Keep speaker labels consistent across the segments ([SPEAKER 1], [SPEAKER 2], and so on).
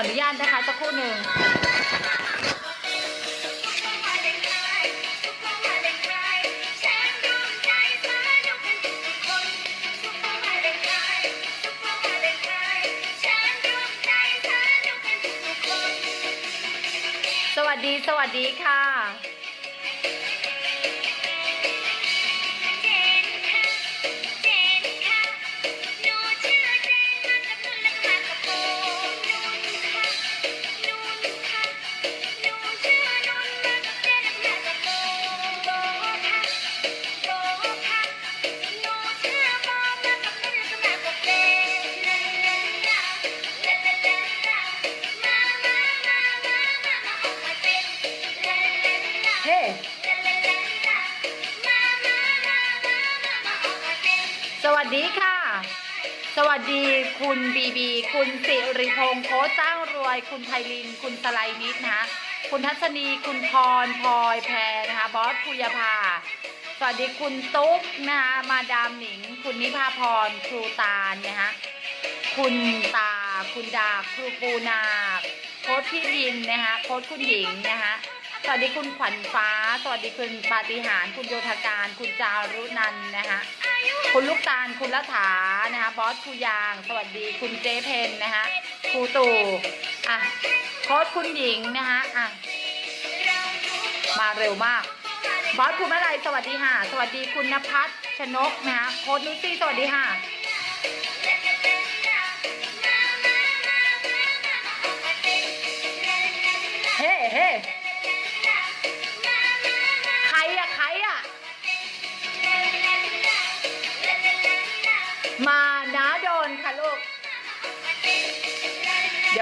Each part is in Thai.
[SPEAKER 1] ออนุญาตนะคะสักครู่หนึ่งสวัสดีสวัสดีค่ะ วัสดีคุณบีบี คุณสิริพงษ์โค้ชสร้างรวย คุณไพลิน คุณสไลนิดนะคะคุณทัศนี คุณพรพลอยแพรนะคะ บอสคุยภา สวัสดีคุณตุ๊กนะคะมาดามหนิง คุณนิพาพร ครูตาลนะคะคุณตา คุณดา ครูปูนา โค้ชพี่ลินนะคะ โค้ชคุณหญิงนะคะ สวัสดีคุณขวัญฟ้า สวัสดีคุณปาฏิหารคุณโยธการ คุณจารุนันนะคะคุณลูกตาลคุณละถานะคะบอสครูยาง สวัสดีคุณเจเพนนะคะครูตู่อะโค้ชคุณหญิงนะคะอะมาเร็วมากบอสคุณอะไรสวัสดีค่ะ สวัสดีคุณนภัสชนกนะคะโค้ชนุชซี่สวัสดีค่ะเฮ้เฮ้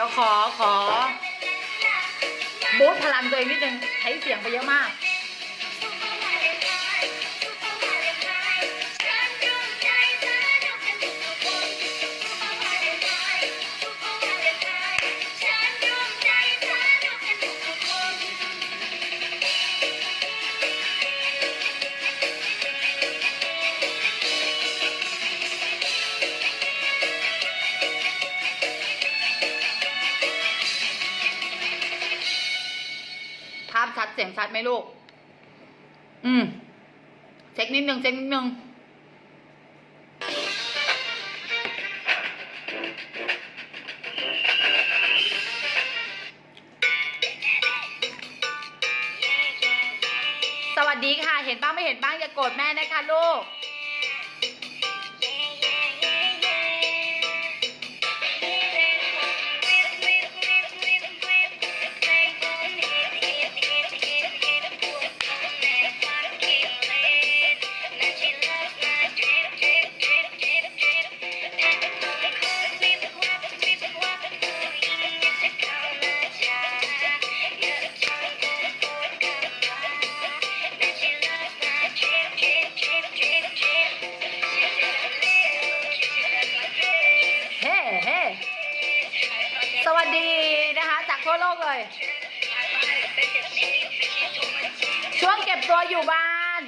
[SPEAKER 1] ดี๋ยวขอขอบูทพลังตัวเองนิดนึงใช้เสียงไปเยอะมากาพชัดเสียงชัดไหมลูก อืม เช็คนิดนึงเช็คนิดนึงสวัสดีค่ะ เห็นบ้างไม่เห็นบ้างอย่าโกรธแม่นะคะลูก กเลย ช่วงเก็บตัวอยู่บ้าน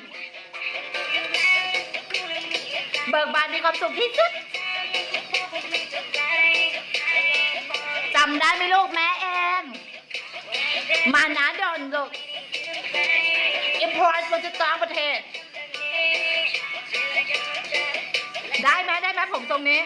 [SPEAKER 1] เบิกบานมีความสุขที่สุดจำได้ไหมลูกแม่เองมานะดอนลูกอิมพอร์ตมาจากต่างประเทศ ได้ไหมได้ไหมผมตรงนี้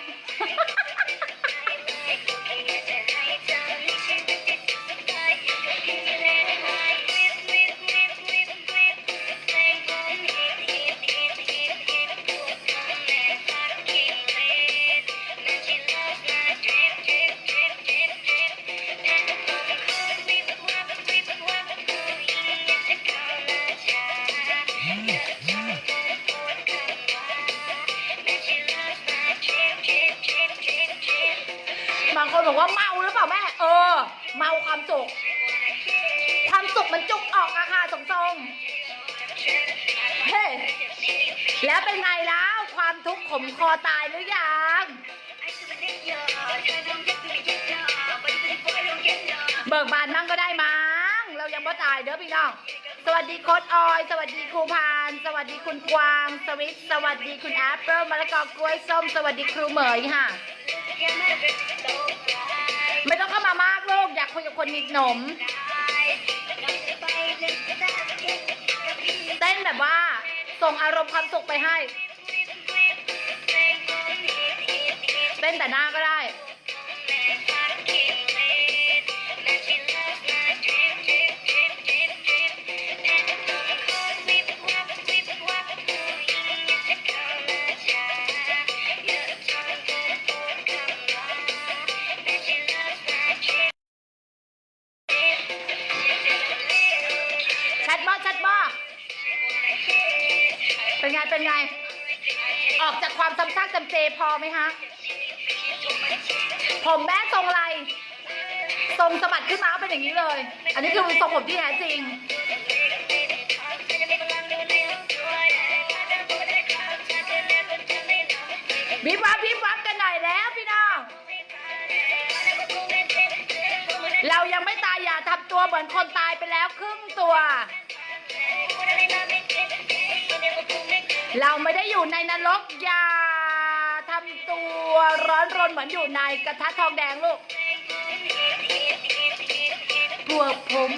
[SPEAKER 1] างคนบอกว่าเมาหรือเปล่าแม่ เออ เมาความสุข ความสุขมันจุกออกอะค่ะสมทรงเฮ้แล้วเป็นไงแล้วความทุกข์ขมคอตายหรือยังเบิกบานมั่งก็ได้มั้งเรายังบ่ตายเด้อพี่น้องสวัสดีโค้ดออย สวัสดีครูพาน สวัสดีคุณกวาง สวิตสวัสดีคุณแอปเปิลมะละกอกล้วยส้ม สวัสดีครูเหมยค่ะ ไม่ต้องเข้ามามากโลก อยากคุยกับคนมีหนม เต้นแบบว่า ส่งอารมณ์ความสุขไปให้ เต้นแต่หน้าก็ได้ ออกจากความซ้ำซากจำเจพอไหมฮะผมแม่ทรงไร ทรงสะบัดขึ้นมาเป็นอย่างนี้เลย อันนี้คือทรงผมที่แท้จริงบีบวับบีบวับกันหน่อยแล้วพี่น้อง เรายังไม่ตายอย่าทำตัวเหมือนคนตายไปแล้วครึ่งตัว เราไม่ได้อยู่ในนรกอย่าทำตัวร้อนรนเหมือนอยู่ในกระทะทองแดงลูกพวกผม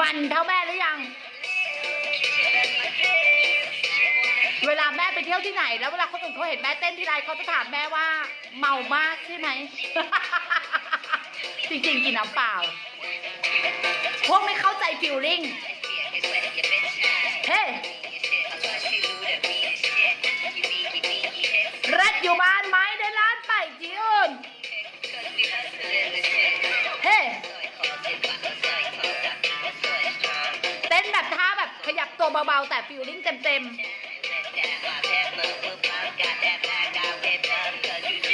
[SPEAKER 1] มันเท่าแม่หรือ ลาแม่ไปเที่ยวที่ไหน แล้วเวลาคนอื่นเขาเห็นแม่เต้นที่ไรเขาจะถามแม่ว่า เมามากใช่ไหม จริงๆกินน้ำเปล่า พวกไม่เข้าใจฟิลลิ่ง เฮ้ร็ดอยู่บ้านไหมได้ร้านไปจีอื่นเฮ้เต้นแบบท่าแบบขยับตัวเบาๆ แต่ฟิลลิ่งเต็มๆ I got that black eye with them, cause you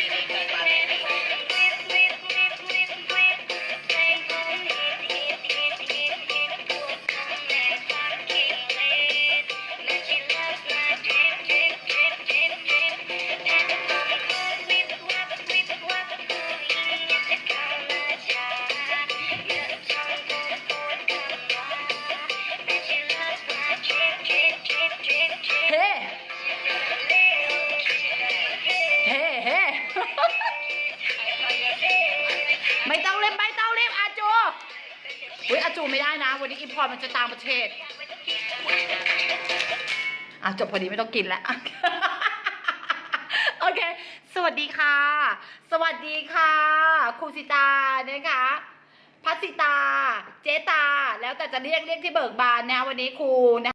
[SPEAKER 1] ูไม่ได้นะ วันนี้อิมพอร์ตมันจะต่างประเทศ อะจบพอดีไม่ต้องกินแล้ว โอเค สวัสดีค่ะ สวัสดีค่ะครูสิตานะคะพัสิตา เจตา แล้วแต่จะเรียกเรียกที่เบิกบานนะวันนี้ครูนะ